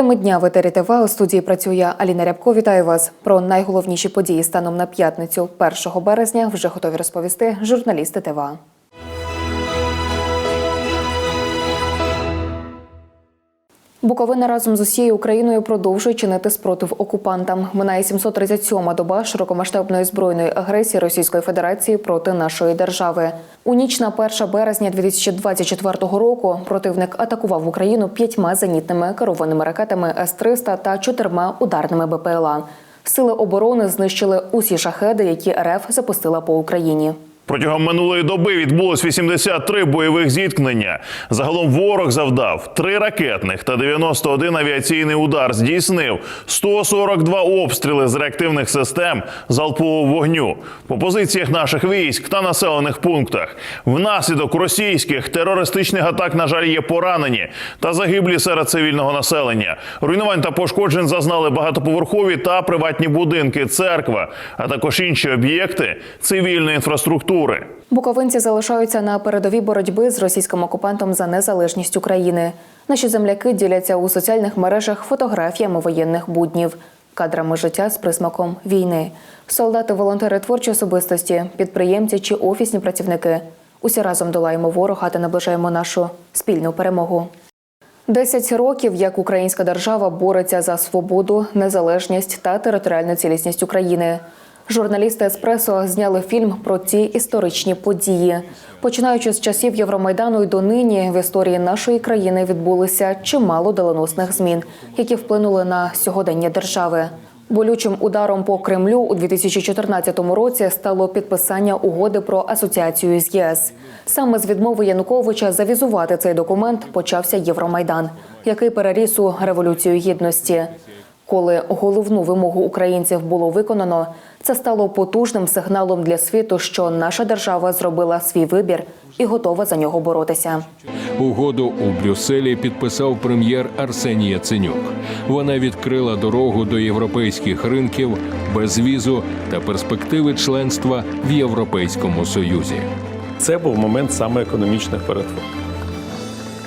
Теми дня в етері ТВ у студії працює Аліна Рябко. Вітаю вас про найголовніші події станом на п'ятницю 1 березня. Вже готові розповісти журналісти ТВА. Буковина разом з усією Україною продовжує чинити спротив окупантам. Минає 737-ма доба широкомасштабної збройної агресії Російської Федерації проти нашої держави. У ніч на 1 березня 2024 року противник атакував Україну п'ятьма зенітними керованими ракетами С-300 та чотирма ударними БПЛА. Сили оборони знищили усі шахеди, які РФ запустила по Україні. Протягом минулої доби відбулось 83 бойових зіткнення. Загалом ворог завдав 3 ракетних та 91 авіаційний удар. Здійснив 142 обстріли з реактивних систем залпового вогню по позиціях наших військ та населених пунктах. Внаслідок російських терористичних атак, на жаль, є поранені та загиблі серед цивільного населення. Руйнувань та пошкоджень зазнали багатоповерхові та приватні будинки, церква, а також інші об'єкти цивільної інфраструктури. Буковинці залишаються на передовій боротьби з російським окупантом за незалежність України. Наші земляки діляться у соціальних мережах фотографіями воєнних буднів, кадрами життя з присмаком війни. Солдати, волонтери творчі особистості, підприємці чи офісні працівники. Усі разом долаємо ворога та наближаємо нашу спільну перемогу. Десять років, як українська держава бореться за свободу, незалежність та територіальну цілісність України. Журналісти Еспресо зняли фільм про ці історичні події. Починаючи з часів Євромайдану і до нині в історії нашої країни відбулося чимало доленосних змін, які вплинули на сьогодення держави. Болючим ударом по Кремлю у 2014 році стало підписання угоди про асоціацію з ЄС. Саме з відмови Януковича завізувати цей документ почався Євромайдан, який переріс у революцію гідності. Коли головну вимогу українців було виконано, це стало потужним сигналом для світу, що наша держава зробила свій вибір і готова за нього боротися. Угоду у Брюсселі підписав прем'єр Арсеній Яценюк. Вона відкрила дорогу до європейських ринків, безвізу та перспективи членства в Європейському Союзі. Це був момент саме економічних перетворень.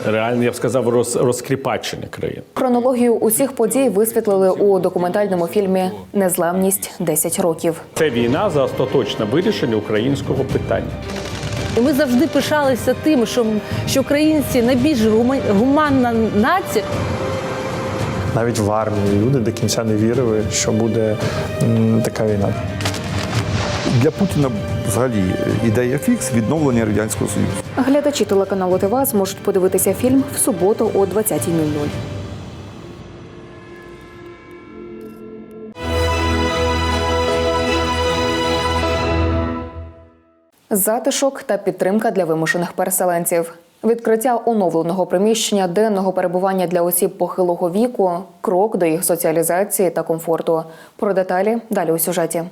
Реально, я б сказав, роз, розкріпачення країн. Хронологію усіх подій висвітлили у документальному фільмі Незламність 10 років. Це війна за остаточне вирішення українського питання. І ми завжди пишалися тим, що, що українці найбільш гуманна нація. Навіть в армії люди до кінця не вірили, що буде м, така війна. Для Путіна взагалі ідея фікс відновлення радянського союзу. Глядачі телеканалу ТВА зможуть подивитися фільм в суботу о 20.00. Затишок та підтримка для вимушених переселенців. Відкриття оновленого приміщення денного перебування для осіб похилого віку крок до їх соціалізації та комфорту. Про деталі далі у сюжеті.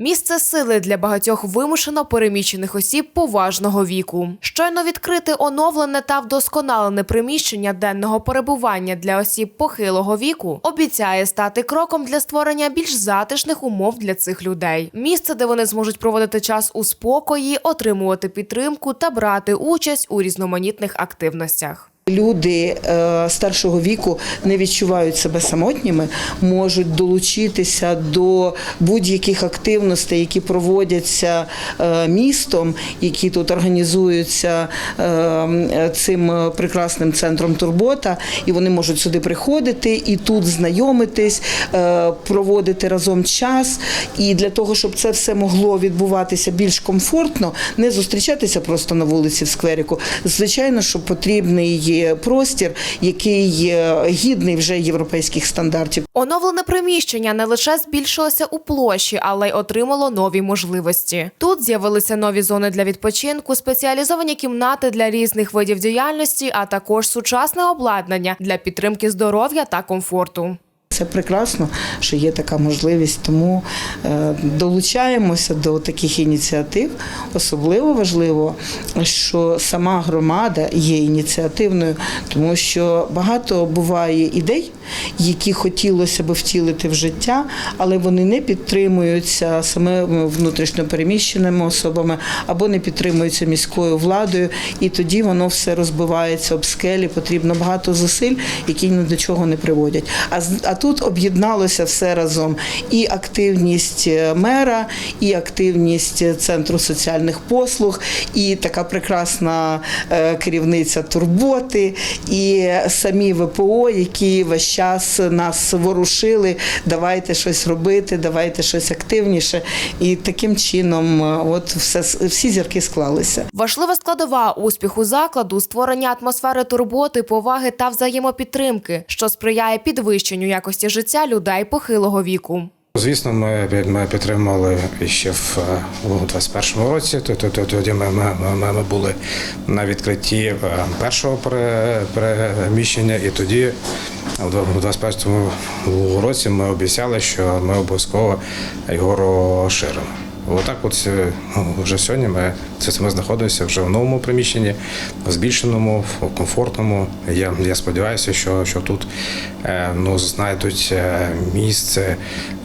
Місце сили для багатьох вимушено переміщених осіб поважного віку. Щойно відкрити оновлене та вдосконалене приміщення денного перебування для осіб похилого віку обіцяє стати кроком для створення більш затишних умов для цих людей. Місце, де вони зможуть проводити час у спокої, отримувати підтримку та брати участь у різноманітних активностях. Люди е, старшого віку не відчувають себе самотніми, можуть долучитися до будь-яких активностей, які проводяться е, містом, які тут організуються е, цим прекрасним центром турбота, і вони можуть сюди приходити і тут знайомитись, проводити разом час. І для того, щоб це все могло відбуватися більш комфортно, не зустрічатися просто на вулиці в скверику. Звичайно, що потрібний є простір, який гідний вже європейських стандартів. Оновлене приміщення не лише збільшилося у площі, але й отримало нові можливості. Тут з'явилися нові зони для відпочинку, спеціалізовані кімнати для різних видів діяльності, а також сучасне обладнання для підтримки здоров'я та комфорту. Це прекрасно, що є така можливість, тому е, долучаємося до таких ініціатив. Особливо важливо, що сама громада є ініціативною, тому що багато буває ідей, які хотілося б втілити в життя, але вони не підтримуються саме внутрішньопереміщеними особами або не підтримуються міською владою, і тоді воно все розбивається об скелі. Потрібно багато зусиль, які ні до чого не приводять. А тут об'єдналося все разом: і активність е, мера, і активність е, центру соціальних послуг, і така прекрасна е, керівниця турботи, і самі ВПО, які весь час нас ворушили. Давайте щось робити, давайте щось активніше. І таким чином, от все всі зірки склалися. Важлива складова успіху закладу створення атмосфери турботи, поваги та взаємопідтримки, що сприяє підвищенню якості життя людей похилого віку. Звісно, ми, ми підтримали ще в е, у 21-му році. То- то- то- Тоді ми, ми, ми, були на відкритті е, першого переміщення, і тоді у дв- у 21-му році ми обіцяли, що ми обов'язково його розширимо. Отак, от е, ну, вже сьогодні ми це ми знаходимося вже в новому приміщенні, в збільшеному, в комфортному. Я, я сподіваюся, що, що тут е, ну, знайдуть е, місце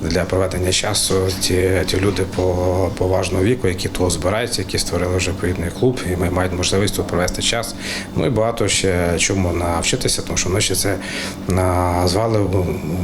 для проведення часу ті, ті люди по поважного віку, які тут збираються, які створили вже відповідний клуб, і ми мають можливість тут провести час. Ну і багато ще чому навчитися, тому що ми ще це назвали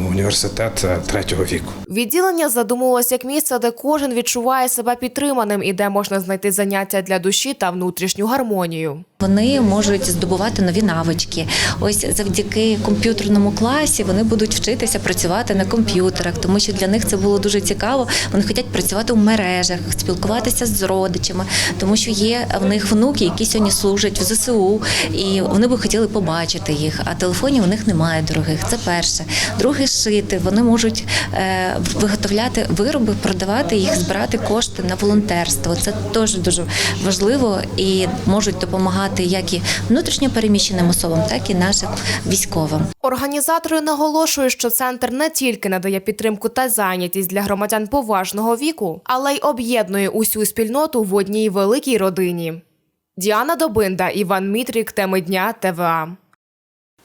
університет третього віку. Відділення задумувалось як місце, де кожен відчуває себе підтриманим і де можна знайти заняття для душі та внутрішню гармонію. Вони можуть здобувати нові навички. Ось завдяки комп'ютерному класі вони будуть вчитися працювати на комп'ютерах, тому що для них це було дуже цікаво. Вони хочуть працювати в мережах, спілкуватися з родичами, тому що є в них внуки, які сьогодні служать в ЗСУ, і вони би хотіли побачити їх. А телефонів у них немає дорогих. Це перше. Друге шити. Вони можуть е, виготовляти вироби, продавати їх, збирати кошти на волонтерство. Це теж дуже важливо і можуть допомагати як і внутрішньо переміщеним особам, так і нашим військовим. Організатори наголошують, що центр не тільки надає підтримку та зайнятість для громадян поважного віку, але й об'єднує усю спільноту в одній великій родині. Діана Добинда, Іван Мітрік, теми дня ТВА.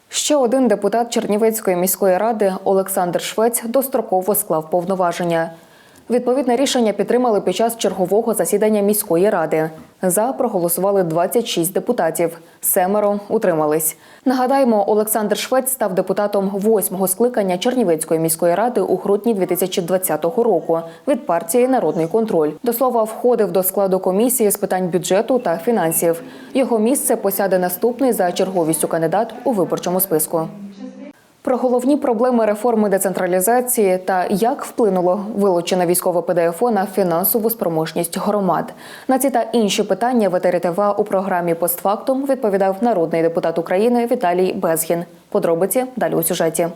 Ще один депутат Чернівецької міської ради Олександр Швець достроково склав повноваження. Відповідне рішення підтримали під час чергового засідання міської ради. За проголосували 26 депутатів, семеро утримались. Нагадаємо, Олександр Швець став депутатом восьмого скликання Чернівецької міської ради у грудні 2020 року від партії Народний контроль. До слова, входив до складу комісії з питань бюджету та фінансів. Його місце посяде наступний за черговістю кандидат у виборчому списку. Про головні проблеми реформи децентралізації та як вплинуло вилучене військове ПДФО на фінансову спроможність громад. На ці та інші питання в ТВА у програмі «Постфактум» відповідав народний депутат України Віталій Безгін. Подробиці далі у сюжеті.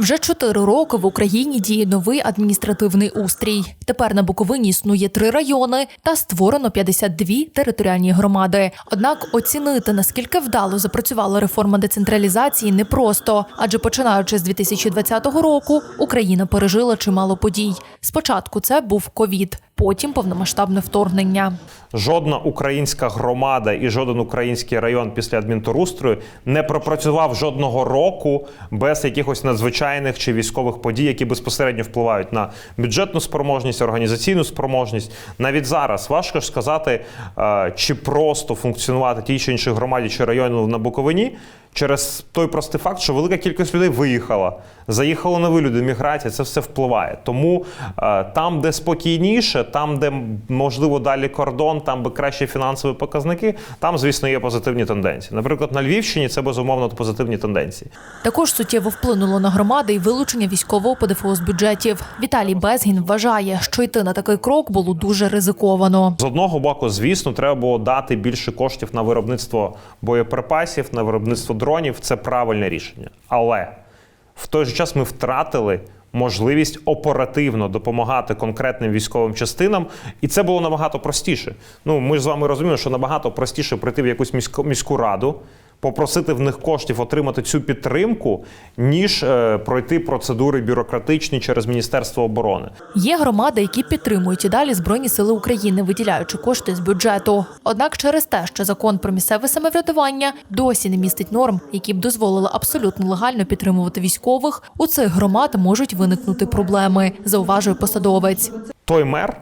Вже чотири роки в Україні діє новий адміністративний устрій. Тепер на Буковині існує три райони та створено 52 територіальні громади. Однак оцінити наскільки вдало запрацювала реформа децентралізації непросто, адже починаючи з 2020 року Україна пережила чимало подій. Спочатку це був ковід, потім повномасштабне вторгнення. Жодна українська громада і жоден український район після адмінторустрою не пропрацював жодного року без якихось надзвичайних чи військових подій, які безпосередньо впливають на бюджетну спроможність, організаційну спроможність. Навіть зараз важко ж сказати, е, чи просто функціонувати тій чи іншій громаді чи району на Буковині. Через той простий факт, що велика кількість людей виїхала, заїхало нові люди, міграція, це все впливає. Тому е, там, де спокійніше, там, де можливо далі кордон, там де кращі фінансові показники, там, звісно, є позитивні тенденції. Наприклад, на Львівщині це безумовно позитивні тенденції. Також суттєво вплинуло на громади і вилучення військового ПДФО з бюджетів. Віталій Безгін вважає, що йти на такий крок було дуже ризиковано. З одного боку, звісно, треба було дати більше коштів на виробництво боєприпасів, на виробництво дронів. Це правильне рішення. Але в той же час ми втратили можливість оперативно допомагати конкретним військовим частинам, і це було набагато простіше. Ну ми ж з вами розуміємо, що набагато простіше прийти в якусь міську міську раду. Попросити в них коштів отримати цю підтримку, ніж е, пройти процедури бюрократичні через Міністерство оборони. Є громади, які підтримують і далі Збройні сили України, виділяючи кошти з бюджету. Однак, через те, що закон про місцеве самоврядування досі не містить норм, які б дозволили абсолютно легально підтримувати військових, у цих громад можуть виникнути проблеми, зауважує посадовець. Той мер,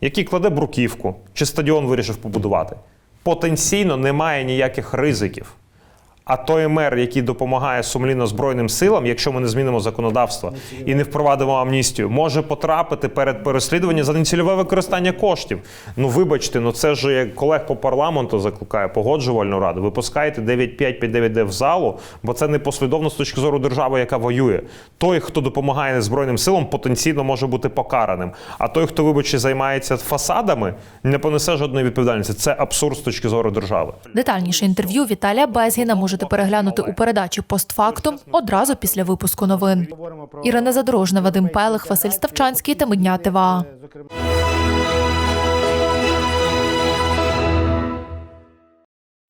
який кладе бруківку чи стадіон вирішив побудувати, потенційно не має ніяких ризиків. А той мер, який допомагає сумлінно Збройним силам, якщо ми не змінимо законодавство і не впровадимо амністію, може потрапити перед переслідуванням за нецільове використання коштів. Ну вибачте, ну це ж як колег по парламенту закликає погоджувальну раду. Випускайте 9.5-5.9D в залу, бо це непослідовно з точки зору держави, яка воює. Той, хто допомагає Збройним силам, потенційно може бути покараним. А той, хто, вибачте, займається фасадами, не понесе жодної відповідальності. Це абсурд з точки зору держави. Детальніше інтерв'ю Віталія Безгіна можете переглянути у передачі постфактум одразу після випуску новин. Ірина Задорожна, Вадим Пелих, Василь Ставчанський та Медня ТВА.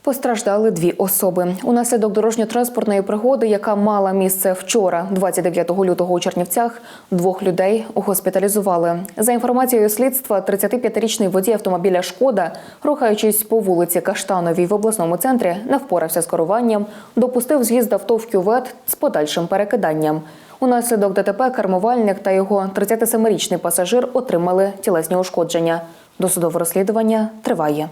Постраждали дві особи. Унаслідок дорожньо-транспортної пригоди, яка мала місце вчора, 29 лютого у Чернівцях, двох людей госпіталізували. За інформацією слідства, 35-річний водій автомобіля Шкода, рухаючись по вулиці Каштановій в обласному центрі, не впорався з керуванням, допустив з'їзд авто в кювет з подальшим перекиданням. Унаслідок ДТП кермувальник та його 37-річний пасажир отримали тілесні ушкодження. Досудове розслідування триває.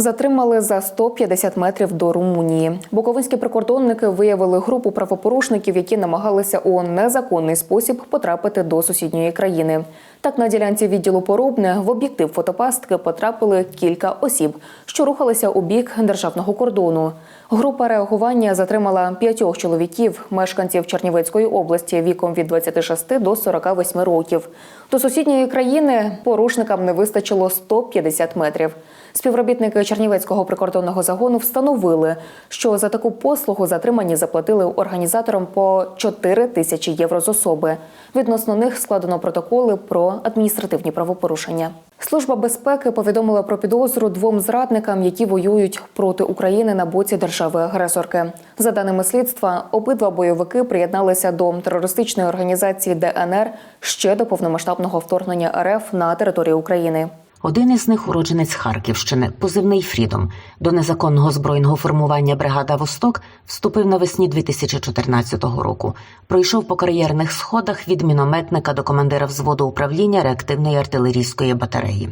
Затримали за 150 метрів до Румунії. Буковинські прикордонники виявили групу правопорушників, які намагалися у незаконний спосіб потрапити до сусідньої країни. Так, на ділянці відділу Порубне в об'єктив фотопастки потрапили кілька осіб, що рухалися у бік державного кордону. Група реагування затримала п'ятьох чоловіків, мешканців Чернівецької області віком від 26 до 48 років. До сусідньої країни порушникам не вистачило 150 метрів. Співробітники Чернівецького прикордонного загону встановили, що за таку послугу затримані заплатили організаторам по 4 тисячі євро з особи. Відносно них складено протоколи про адміністративні правопорушення. Служба безпеки повідомила про підозру двом зрадникам, які воюють проти України на боці держави-агресорки. За даними слідства, обидва бойовики приєдналися до терористичної організації ДНР ще до повномасштабного вторгнення РФ на територію України. Один із них уродженець Харківщини, позивний Фрідом. До незаконного збройного формування бригада Восток вступив навесні 2014 року. Пройшов по кар'єрних сходах від мінометника до командира взводу управління реактивної артилерійської батареї.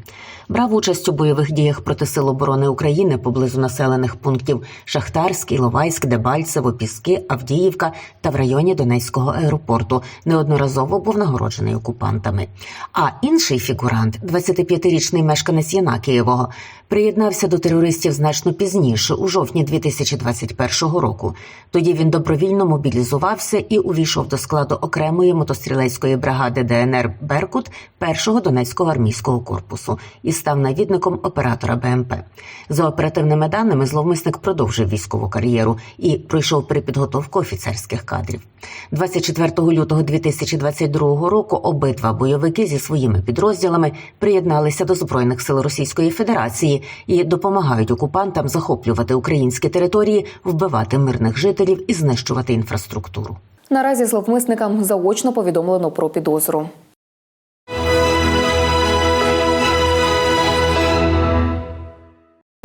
Брав участь у бойових діях проти Сил оборони України поблизу населених пунктів Шахтарський, Ловайськ, Дебальцево, Піски, Авдіївка та в районі Донецького аеропорту. Неодноразово був нагороджений окупантами. А інший фігурант, 25-річний мешканець Янакієвого, приєднався до терористів значно пізніше, у жовтні 2021 року. Тоді він добровільно мобілізувався і увійшов до складу окремої мотострілецької бригади ДНР Беркут першого Донецького армійського корпусу і став навідником оператора БМП. За оперативними даними, зловмисник продовжив військову кар'єру і пройшов перепідготовку офіцерських кадрів. 24 лютого 2022 року обидва бойовики зі своїми підрозділами приєдналися до збройних сил Російської Федерації і допомагають окупантам захоплювати українські території, вбивати мирних жителів і знищувати інфраструктуру. Наразі зловмисникам заочно повідомлено про підозру.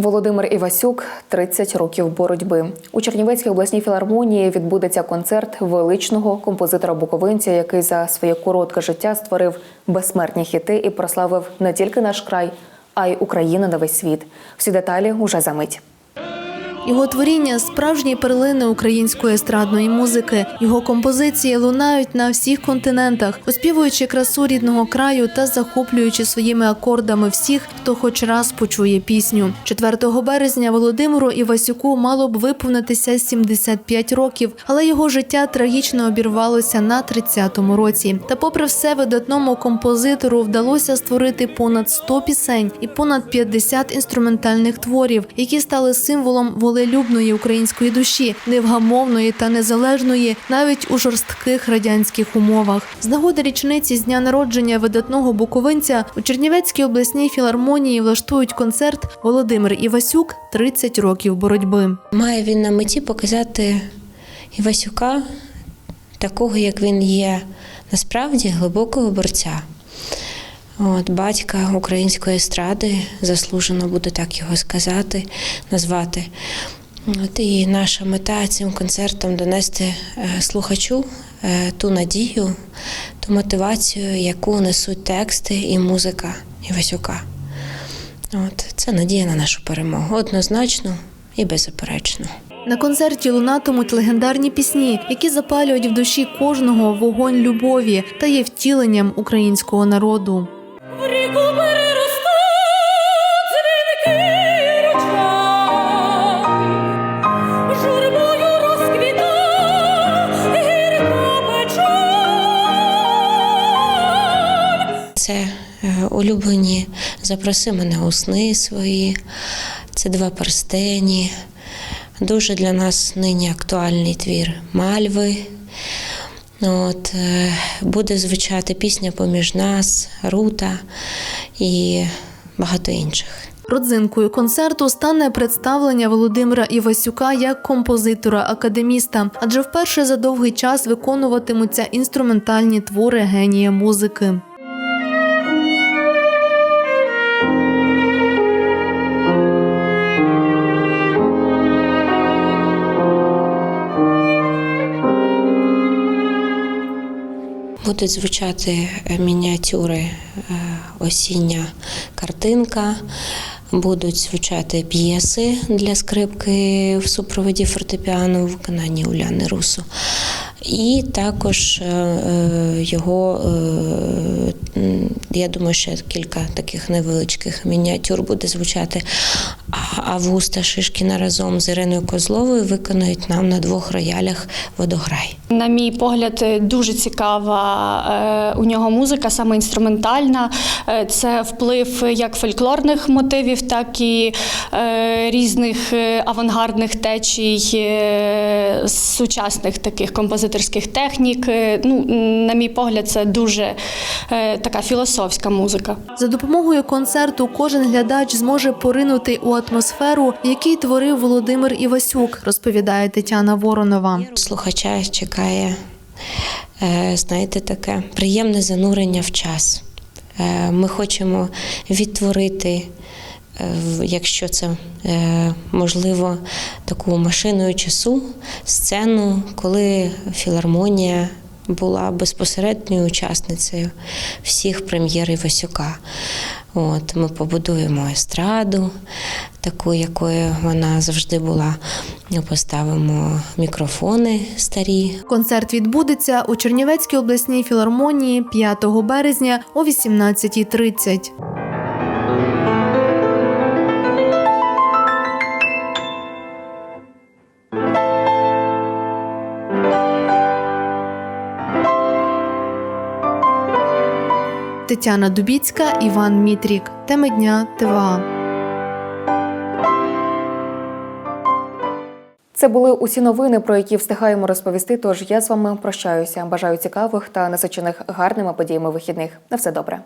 Володимир Івасюк 30 років боротьби. У Чернівецькій обласній філармонії відбудеться концерт величного композитора Буковинця, який за своє коротке життя створив безсмертні хіти і прославив не тільки наш край, а й Україна на весь світ. Всі деталі уже за мить. Його творіння справжні перлини української естрадної музики. Його композиції лунають на всіх континентах, оспівуючи красу рідного краю та захоплюючи своїми акордами всіх, хто хоч раз почує пісню. 4 березня Володимиру Івасюку мало б виповнитися 75 років, але його життя трагічно обірвалося на 30-му році. Та, попри все, видатному композитору вдалося створити понад 100 пісень і понад 50 інструментальних творів, які стали символом волелюбної української душі, невгамовної та незалежної навіть у жорстких радянських умовах. З нагоди річниці з дня народження видатного буковинця у Чернівецькій обласній філармонії влаштують концерт Володимир Івасюк 30 років боротьби. Має він на меті показати Івасюка такого, як він є насправді глибокого борця. От, батька української естради, заслужено буде так його сказати, назвати. От, і наша мета цим концертом донести е, слухачу е, ту надію, ту мотивацію, яку несуть тексти і музика Івасюка. От, це надія на нашу перемогу однозначно і беззаперечно. На концерті лунатимуть легендарні пісні, які запалюють в душі кожного вогонь любові та є втіленням українського народу. Це е, улюблені запроси мене у сни свої, це два перстені. Дуже для нас нині актуальний твір Мальви. От, е, буде звучати пісня поміж нас, Рута і багато інших. Родзинкою концерту стане представлення Володимира Івасюка як композитора-академіста, адже вперше за довгий час виконуватимуться інструментальні твори генія музики. Будуть звучати е, мініатюри е, осіння картинка, будуть звучати п'єси для скрипки в супроводі фортепіано в виконанні Уляни Русу. І також е, його, я думаю, ще кілька таких невеличких мініатюр буде звучати. Августа Шишкіна разом з Іриною Козловою виконують нам на двох роялях водограй. На мій погляд, дуже цікава е, у нього музика, саме інструментальна. Е, Це вплив як фольклорних мотивів, так і е, різних е, авангардних течій, е, сучасних таких композиторських технік. Е, Ну, на мій погляд, це дуже е, така філософська музика. За допомогою концерту кожен глядач зможе поринути у атмосферу, в якій творив Володимир Івасюк, розповідає Тетяна Воронова. Слухача чекає, е, знаєте, таке приємне занурення в час. Е, Ми хочемо відтворити, е, якщо це можливо, таку машиною часу, сцену, коли філармонія була безпосередньою учасницею всіх прем'єр Івасюка. От, ми побудуємо естраду, таку, якою вона завжди була. Поставимо мікрофони старі. Концерт відбудеться у Чернівецькій обласній філармонії 5 березня о 18.30. Тетяна Дубіцька, Іван Мітрік. Теми дня ТВА. Це були усі новини, про які встигаємо розповісти. Тож я з вами прощаюся. Бажаю цікавих та насичених гарними подіями вихідних. На все добре.